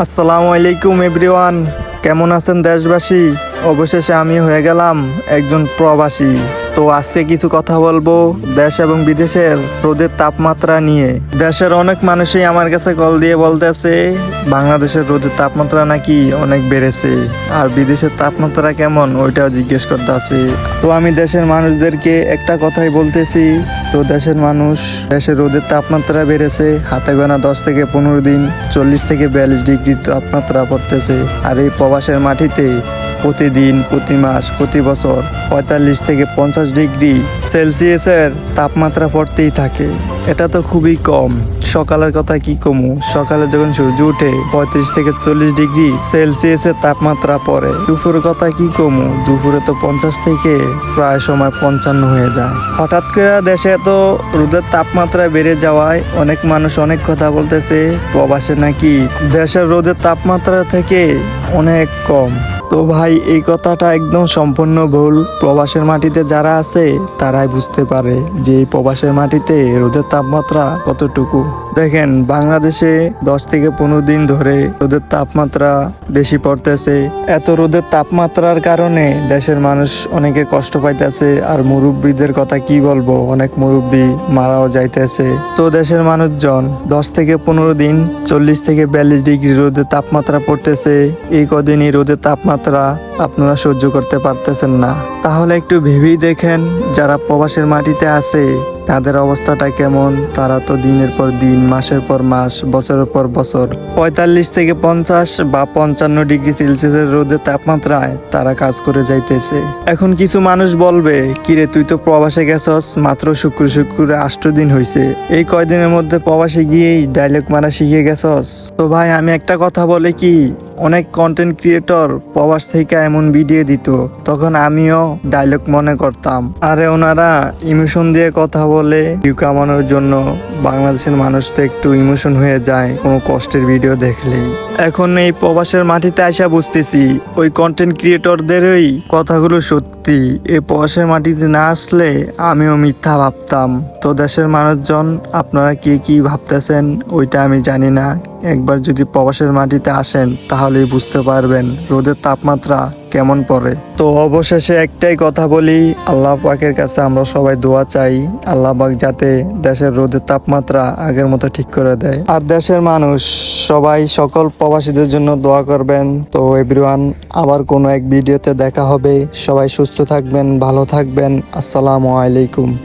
আসসালামু আলাইকুম এভরিওয়ান। কেমন আছেন দেশবাসী? অবশেষে আমি হয়ে গেলাম একজন প্রবাসী। তো আজকে কিছু কথা বলব দেশ এবং বিদেশের রোদের তাপমাত্রা নিয়ে। দেশের অনেক মানুষই আমার কাছে কল দিয়ে বলতেছে, বাংলাদেশের রোদের তাপমাত্রা নাকি অনেক বেড়েছে, আর বিদেশের তাপমাত্রা কেমন ওইটাও জিজ্ঞেস করতেছে। তো আমি দেশের মানুষদেরকে একটা কথাই বলতেছি, তো দেশের মানুষ, দেশের রোদের তাপমাত্রা বেড়েছে, হাতে গোনা দশ থেকে পনেরো দিন, চল্লিশ থেকে বিয়াল্লিশ ডিগ্রির তাপমাত্রা পড়তেছে, আর এই প্রবাসের মাটিতে প্রতিদিন, প্রতি মাস, প্রতি বছর পঁয়তাল্লিশ থেকে পঞ্চাশ ডিগ্রি সেলসিয়াসের তাপমাত্রা পড়তেই থাকে। এটা তো খুবই কম। সকালের কথা কি কমু? সকালে যখন সূর্য উঠে পঁয়ত্রিশ থেকে চল্লিশ ডিগ্রি সেলসিয়াসের তাপমাত্রা পড়ে। দুপুরের কথা কি কমু? দুপুরে তো পঞ্চাশ থেকে প্রায় সময় পঞ্চান্ন হয়ে যায়। হঠাৎ করে দেশে এত রোদের তাপমাত্রা বেড়ে যাওয়ায় অনেক মানুষ অনেক কথা বলতেছে, প্রবাসে নাকি দেশের রোদের তাপমাত্রা থেকে অনেক কম। তো ভাই, এই কথাটা একদম সম্পূর্ণ ভুল। প্রবাসের মাটিতে যারা আছে, তারাই বুঝতে পারে যে এই প্রবাসের মাটিতে রোদের তাপমাত্রা কতটুকু। দেখেন, বাংলাদেশে দশ থেকে পনেরো দিন ধরে রোদের তাপমাত্রা বেশি পড়তেছে। এত রোদের তাপমাত্রার কারণে দেশের মানুষ অনেকে কষ্ট পাইতেছে। আর মুরব্বীদের কথা কি বলব? অনেক মুরব্বী মারাও যাইতেছে। তো দেশের মানুষজন দশ থেকে পনেরো দিন চল্লিশ থেকে বিয়াল্লিশ ডিগ্রি রোদের তাপমাত্রা পড়তেছে। এই কদিনই রোদের তাপমাত্রা আপনারা সহ্য করতে পারতেছেন না। তাহলে একটু ভেবেই দেখেন, যারা প্রবাসের মাটিতে আছে তাদের অবস্থাটা কেমন? তারা তো দিনের পর দিন, মাসের পর মাস, বছরের পর বছর। পঁয়তাল্লিশ থেকে পঞ্চাশ বা পঞ্চান্ন ডিগ্রি সেলসিয়াসের রোদের তাপমাত্রায় তারা কাজ করে যাইতেছে। এখন কিছু মানুষ বলবে, কিরে, তুই তো প্রবাসে গেছস, মাত্র শুক্র শুক্রে আষ্ট দিন হয়েছে এই কয়দিনের মধ্যে প্রবাসে গিয়েই ডায়লগ মারা শিখে গেছস? তো ভাই, আমি একটা কথা বলে কি অনেক কন্টেন্ট ক্রিয়েটর প্রবাস থেকে এমন ভিডিও দিত, তখন আমিও ডায়লগ মনে করতাম। আরে ওনারা ইমোশন দিয়ে কথা বলে ভিউ কামানোর জন্য বাংলাদেশের মানুষ তো একটু ইমোশন হয়ে যায় কোনো কষ্টের ভিডিও দেখলেই। এখন এই প্রবাসের মাটিতে আসা বুঝতেছি, ওই কন্টেন্ট ক্রিয়েটরদেরই কথাগুলো সত্যি। এই প্রবাসের মাটিতে না আসলে আমিও মিথ্যা ভাবতাম। তো দেশের মানুষজন, আপনারা কে কি ভাবতেছেন, ওইটা আমি জানি না। একবার যদি প্রবাসের মাটিতে আসেন, তাহলেই বুঝতে পারবেন, রোদের তাপমাত্রা কেমন পড়ে? তো অবশেষে একটাই কথা বলি, আল্লাহ পাকের কাছে আমরা সবাই দোয়া চাই, আল্লাহ পাক যাতে দেশের রোদের তাপমাত্রা আগের মতো ঠিক করে দেয়। আর দেশের মানুষ, সবাই সকল প্রবাসীদের জন্য দোয়া করবেন। তো এভরিওয়ান আবার কোনো এক ভিডিওতে দেখা হবে। সবাই সুস্থ থাকবেন, ভালো থাকবেন। আসসালামু আলাইকুম।